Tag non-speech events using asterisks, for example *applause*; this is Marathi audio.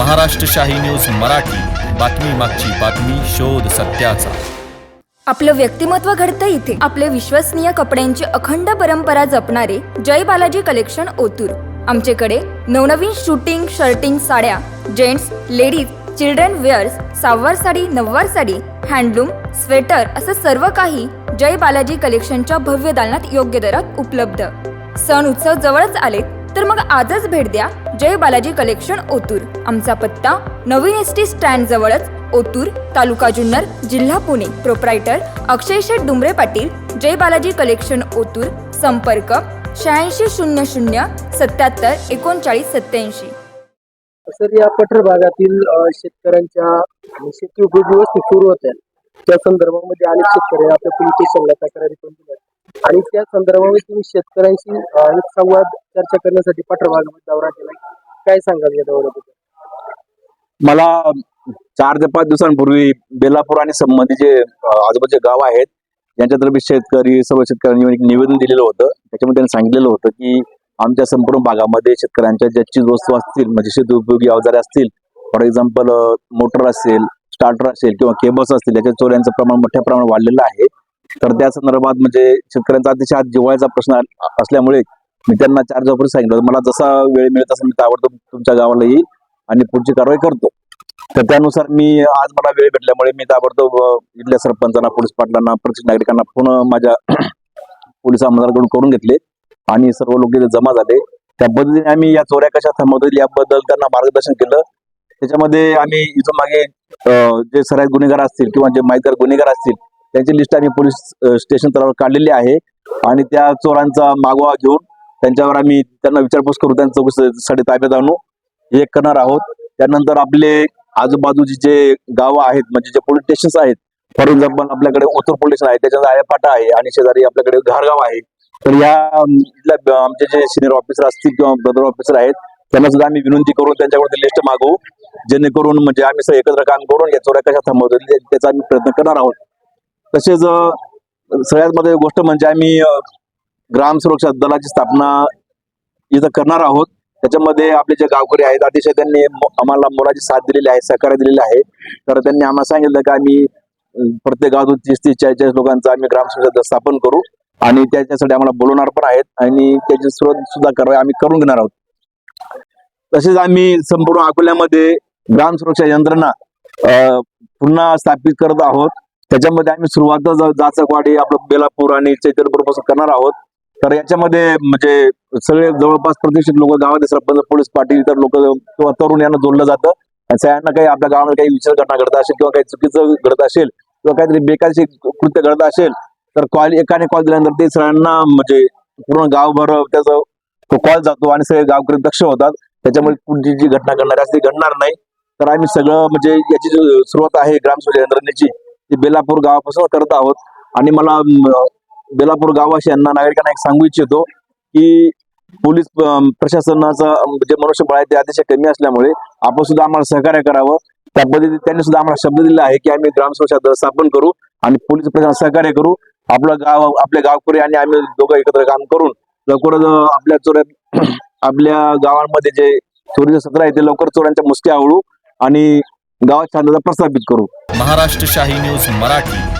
महाराष्ट्रशाही न्यूज मराठी. बातमी मागची बातमी शोध सत्याचा. आपलं व्यक्तिमत्व घडतं इथे. आपले विश्वसनीय कपड्यांची अखंड परंपरा जपणारे जय बालाजी कलेक्शन ओतूर. आमच्याकडे नवनवीन शूटिंग शर्टिंग साड्या gents ladies children wears सहावार sari नववार sari handloom sweater असं सर्व काही जय बालाजी कलेक्शनच्या भव्य दालनात योग्य दरात उपलब्ध. सण उत्सव जवळच आले तर मग आजच भेट द्या. जय बालाजी कलेक्शन ओतूर. आमचा पत्ता नवीन एस टी स्टँड जवळच ओतूर तालुका जुन्नर जिल्हा पुणे. प्रोप्रायटर अक्षय शेठ डुमरे पाटील. जय बालाजी कलेक्शन ओतूर. संपर्क शहाऐंशी शून्य शून्य सत्याहत्तर एकोणचाळीस सत्याऐंशी. सर या पठार भागातील शेतकऱ्यांच्या शेती उपयोगी वस्तू सुरू होत्या त्या संदर्भामध्ये अनेक शेतकरी आपल्या पोलीस स्टेशनला तक्रारी पण दिल्या आणि त्या संदर्भामध्ये तुम्ही शेतकऱ्यांशी एक संवाद चर्चा करण्यासाठी पठार भागामध्ये दौरा केला. काय सांगाल या दौऱ्याबद्दल? मला चार ते पाच दिवसांपूर्वी बेलापूर आणि संबंधित जे आजूबाजूचे गाव आहेत यांच्यातर्फे शेतकरी सर्व शेतकऱ्यांनी एक निवेदन दिलेलं होतं. त्याच्यामध्ये त्यांनी सांगितलेलं होतं की आमच्या संपूर्ण भागामध्ये शेतकऱ्यांच्या ज्या चीज वस्तू असतील म्हणजे शेती उपयोगी अवजारे असतील फॉर एक्झाम्पल मोटर असेल स्टार्टर असेल किंवा केबल्स असतील याच्या चोऱ्यांचं प्रमाण मोठ्या प्रमाणात वाढलेलं आहे. तर त्या संदर्भात म्हणजे शेतकऱ्यांचा अतिशय आज जिवायचा प्रश्न असल्यामुळे मी त्यांना चार दिवसापूर्वी सांगितलं होतं. मला जसा वेळ मिळत तसा मी ताबडतोब तुमच्या गावाला येईल आणि पुढची कारवाई करतो. तर त्यानुसार मी आज मला वेळ भेटल्यामुळे मी ताबडतोब इथल्या सरपंचांना पोलीस पाटलांना प्रत्येक नागरिकांना पुन्हा माझ्या *clears throat* पोलीस अंमलदाराकडून करून घेतले आणि सर्व लोक तिथे जमा झाले. त्या पद्धतीने आम्ही या चोऱ्या कशा थांबवतील याबद्दल त्यांना मार्गदर्शन केलं. त्याच्यामध्ये आम्ही इथून मागे जे सराईत गुन्हेगार असतील किंवा जे माहितगार गुन्हेगार असतील त्यांची लिस्ट आम्ही पोलीस स्टेशन तळावर काढलेली आहे. आणि त्या चोरांचा मागोवा घेऊन त्यांच्यावर आम्ही त्यांना विचारपूस करू त्यांच्या चौकशीसाठी ताब्यात आणू. हे करणार आहोत. त्यानंतर आपले आजूबाजूचे जे गावं आहेत म्हणजे जे पोलीस स्टेशन आहेत फॉर एक्झाम्पल आपल्याकडे उत्तर पोलीस स्टेशन आहे त्याच्यात आयापाटा आहे आणि शेजारी आपल्याकडे घारगाव आहे. तर या आमचे जे सिनियर ऑफिसर असतील किंवा ब्रदर ऑफिसर आहेत त्यांना सुद्धा आम्ही विनंती करून त्यांच्याकडे लिस्ट मागवू. जेणेकरून म्हणजे आम्ही एकत्र काम करून या चोऱ्या कशा थांबवतो त्याचा आम्ही प्रयत्न करणार आहोत. तसेच सगळ्यात मध्ये गोष्ट म्हणजे आम्ही ग्राम सुरक्षा दलाची स्थापना इथं करणार आहोत. त्याच्यामध्ये आपले जे गावकरी आहेत अतिशय त्यांनी आम्हाला मोलाची साथ दिलेली आहे सहकार्य दिलेले आहे. तर त्यांनी आम्हाला सांगितलं की आम्ही प्रत्येक गावातून तीस तीस चाळीस चाळीस लोकांचा आम्ही ग्राम सुरक्षा स्थापन करू आणि त्याच्यासाठी आम्हाला बोलवणार पण आहेत आणि त्याची सुरुवात सुद्धा करावी आम्ही करून घेणार आहोत. तसेच आम्ही संपूर्ण अकोल्यामध्ये ग्राम सुरक्षा यंत्रणा पुन्हा स्थापित करत आहोत. त्याच्यामध्ये आम्ही सुरुवातच जाचकवाडी आपलं बेलापूर आणि चैतनपूरपासून करणार आहोत. तर याच्यामध्ये म्हणजे सगळे जवळपास प्रतिष्ठित लोक गावात सरपंच पोलीस पाटील इतर लोक किंवा तरुण यांना जोडलं जातं. सगळ्यांना काही आपल्या गावामध्ये काही विचार घटना घडत असेल किंवा काही चुकीचं घडत असेल किंवा काहीतरी बेकारशी कृत्य घडत असेल तर कॉल एकाने कॉल दिल्यानंतर ते सगळ्यांना म्हणजे पूर्ण गावभर त्याचा तो कॉल जातो आणि सगळे गावकरी दक्ष होतात. त्याच्यामुळे कुठची जी घटना घडणार असते ती घडणार नाही. तर आम्ही सगळं म्हणजे याची जी सुरुवात आहे ग्रामसभा यंत्रणेची ती बेलापूर गावापासून करत आहोत. आणि मला बेलापूर गावाशी यांना नागरिकांना एक सांगू इच्छितो की पोलीस प्रशासनाचा जे मनुष्यबळ आहे ते अतिशय कमी असल्यामुळे आपण सुद्धा आम्हाला सहकार्य करावं. त्या पद्धतीने त्यांनी सुद्धा आम्हाला शब्द दिला आहे की आम्ही ग्राम दल स्थापन करू आणि पोलीस प्रशासन सहकार्य करू. आपलं गाव आपले गावकरी आणि आम्ही दोघं एकत्र काम करून लवकरच आपल्या चोऱ्यात *clears throat* आपल्या गावांमध्ये जे चोरीचं सत्र आहे ते लवकर चोरांच्या मुसक्या आवळू आणि गावात शांतता प्रस्थापित करू. महाराष्ट्र शाही न्यूज मराठी.